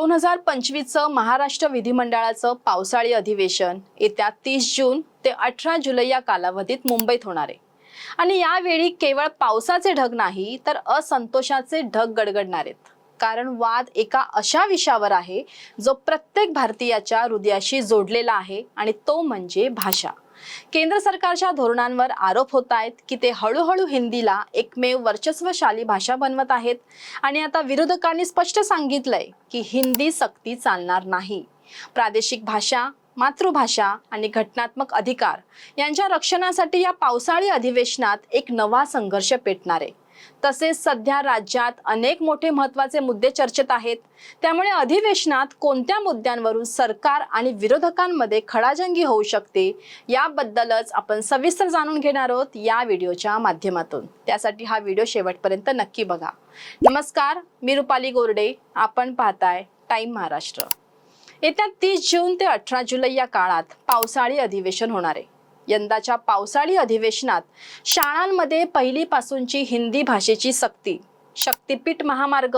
दोन हजार पंचवीसचं महाराष्ट्र विधिमंडळाचं पावसाळी अधिवेशन येत्या तीस जून ते अठरा जुलै या कालावधीत मुंबईत होणार आहे. आणि यावेळी केवळ पावसाचे ढग नाही तर असंतोषाचे ढग गडगडणार आहेत. कारण वाद एका अशा विषयावर आहे जो प्रत्येक भारतीयाच्या हृदयाशी जोडलेला आहे आणि तो म्हणजे भाषा. केंद्र सरकारच्या धोरणांवर आरोप होत आहेत की ते हळूहळू हिंदीला एकमेव वर्चस्वशाली भाषा बनवत आहेत आणि आता विरोधकांनी स्पष्ट सांगितलंय की हिंदी सक्ती चालणार नाही. प्रादेशिक भाषा मातृभाषा आणि घटनात्मक अधिकार यांच्या रक्षणासाठी या पावसाळी अधिवेशनात एक नवा संघर्ष पेटणार आहे. तसेच सध्या राज्यात अनेक मोठे महत्त्वाचे मुद्दे चर्चेत आहेत. त्यामुळे अधिवेशनात कोणत्या मुद्द्यांवरून सरकार आणि विरोधकांमध्ये खडाजंगी होऊ शकते याबद्दलच आपण सविस्तर जाणून घेणार आहोत या व्हिडिओच्या माध्यमातून. त्यासाठी हा व्हिडिओ शेवटपर्यंत नक्की बघा. नमस्कार मी रुपाली गोरडे. आपण पाहताय टाइम महाराष्ट्र. येत्या तीस जून ते अठरा जुलै या काळात पावसाळी अधिवेशन होणार आहे. यंदाच्या पावसाळी अधिवेशनात शाळांमध्ये पहिलीपासूनची हिंदी भाषेची सक्ती शक्तीपीठ महामार्ग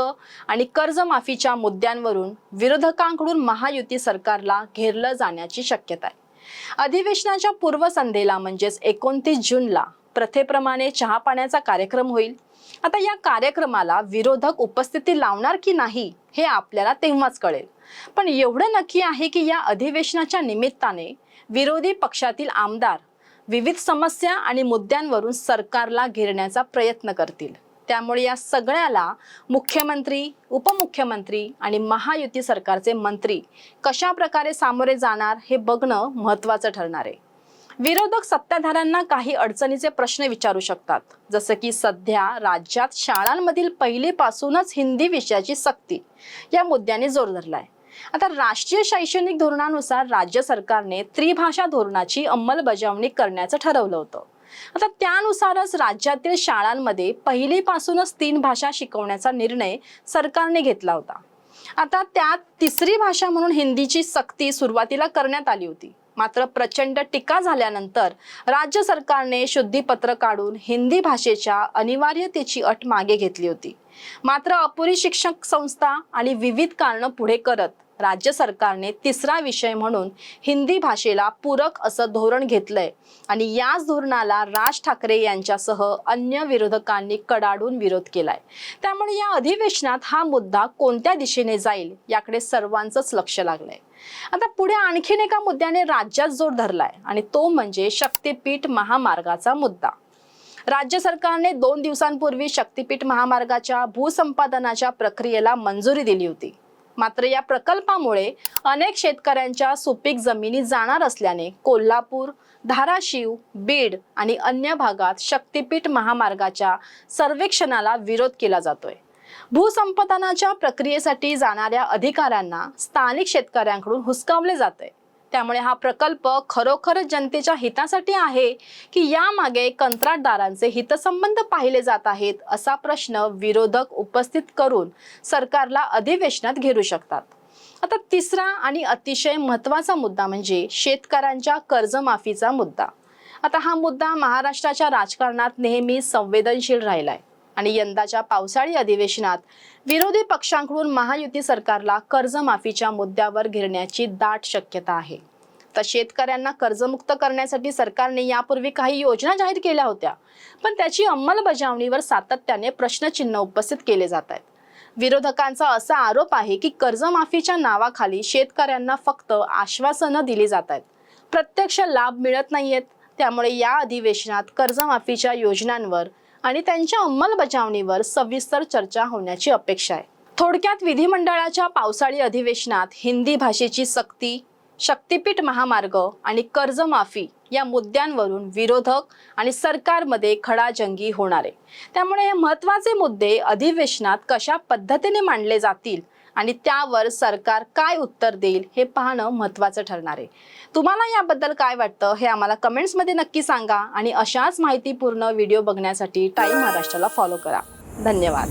आणि कर्जमाफीच्या मुद्द्यांवरून विरोधकांकडून महायुती सरकारला घेरलं जाण्याची शक्यता आहे. अधिवेशनाच्या पूर्वसंध्येला म्हणजेच एकोणतीस जूनला प्रथेप्रमाणे चहा पाण्याचा कार्यक्रम होईल. आता या कार्यक्रमाला विरोधक उपस्थिती लावणार की नाही हे आपल्याला तेव्हाच कळेल. पण एवढं नक्की आहे की या अधिवेशनाच्या निमित्ताने विरोधी पक्षातील आमदार विविध समस्या आणि मुद्द्यांवरून सरकारला घेरण्याचा प्रयत्न करतील. त्यामुळे या सगळ्याला मुख्यमंत्री उपमुख्यमंत्री आणि महायुती सरकारचे मंत्री कशा प्रकारे सामोरे जाणार हे बघणं महत्त्वाचं ठरणार आहे. विरोधक सत्ताधाऱ्यांना काही अडचणीचे प्रश्न विचारू शकतात. जसं की सध्या राज्यात शाळांमधील पहिलीपासूनच हिंदी विषयाची सक्ती या मुद्द्याने जोर धरलाय. आता राष्ट्रीय शैक्षणिक धोरणानुसार राज्य सरकारने त्रिभाषा धोरणाची अंमलबजावणी करण्याचं ठरवलं होतं. आता त्यानुसारच राज्यातील शाळांमध्ये पहिलीपासूनच तीन भाषा शिकवण्याचा निर्णय सरकारने घेतला होता. आता त्यात तिसरी भाषा म्हणून हिंदीची सक्ती सुरुवातीला करण्यात आली होती. मात्र प्रचंड टीका झाल्यानंतर राज्य सरकारने शुद्धीपत्र काढून हिंदी भाषेच्या अनिवार्यतेची अट मागे घेतली होती. मात्र अपुरी शिक्षक संस्था आणि विविध कारणं पुढे करत राज्य सरकारने तिसरा विषय म्हणून हिंदी भाषेला पूरक असं धोरण घेतलंय. आणि याच धोरणाला राज ठाकरे यांच्यासह अन्य विरोधकांनी कडाडून विरोध केलाय. त्यामुळे या अधिवेशनात हा मुद्दा कोणत्या दिशेने जाईल याकडे सर्वांचंच लक्ष लागलंय. आता पुढे आणखीन एका मुद्द्याने राज्यात जोर धरलाय आणि तो म्हणजे शक्तीपीठ महामार्गाचा मुद्दा. राज्य सरकारने दोन दिवसांपूर्वी शक्तीपीठ महामार्गाच्या भूसंपादनाच्या प्रक्रियेला मंजुरी दिली होती. मात्र या प्रकल्पामुळे अनेक शेतकऱ्यांच्या सुपीक जमिनी जाणार असल्याने कोल्हापूर धाराशिव बीड आणि अन्य भागात शक्तीपीठ महामार्गाच्या सर्वेक्षणाला विरोध केला जातोय. भूसंपादनाच्या प्रक्रियेसाठी जाणाऱ्या अधिकाऱ्यांना स्थानिक शेतकऱ्यांकडून हुसकावले जाते त्यामुळे हा प्रकल्प खरोखरच जनतेच्या हितासाठी आहे की यामागे कंत्राटदारांचे हितसंबंध पाहिले जात आहेत असा प्रश्न विरोधक उपस्थित करून सरकारला अधिवेशनात घेरू शकतात. आता तिसरा आणि अतिशय महत्त्वाचा मुद्दा म्हणजे शेतकऱ्यांच्या कर्जमाफीचा मुद्दा. आता हा मुद्दा महाराष्ट्राच्या राजकारणात नेहमी संवेदनशील राहिलाय. आणि यंदाच्या पावसाळी अधिवेशनात विरोधी पक्षांकडून महायुती सरकारला कर्जमाफीच्या मुद्द्यावर घेरण्याची दाट शक्यता आहे. तर शेतकऱ्यांना कर्जमुक्त करण्यासाठी सरकारने यापूर्वी काही योजना जाहीर केल्या होत्या पण त्याची अंमलबजावणीवर सातत्याने प्रश्नचिन्ह उपस्थित केले जात आहेत. विरोधकांचा असा आरोप आहे की कर्जमाफीच्या नावाखाली शेतकऱ्यांना फक्त आश्वासनं दिली जात आहेत. प्रत्यक्ष लाभ मिळत नाहीयेत त्यामुळे या अधिवेशनात कर्जमाफीच्या योजनांवर आणि त्यांच्या अंमलबजावणीवर सविस्तर चर्चा होण्याची अपेक्षा आहे. थोडक्यात विधिमंडळाच्या पावसाळी अधिवेशनात हिंदी भाषेची सक्ती शक्तीपीठ महामार्ग आणि कर्जमाफी या मुद्द्यांवरून विरोधक आणि सरकारमध्ये खडाजंगी होणार आहे. त्यामुळे हे महत्त्वाचे मुद्दे अधिवेशनात कशा पद्धतीने मांडले जातील आणि त्यावर सरकार काय उत्तर देईल हे पाहणं महत्त्वाचं ठरणार आहे. तुम्हाला याबद्दल काय वाटतं हे आम्हाला कमेंट्समध्ये नक्की सांगा आणि अशाच माहितीपूर्ण व्हिडिओ बघण्यासाठी टाईम महाराष्ट्राला फॉलो करा. धन्यवाद.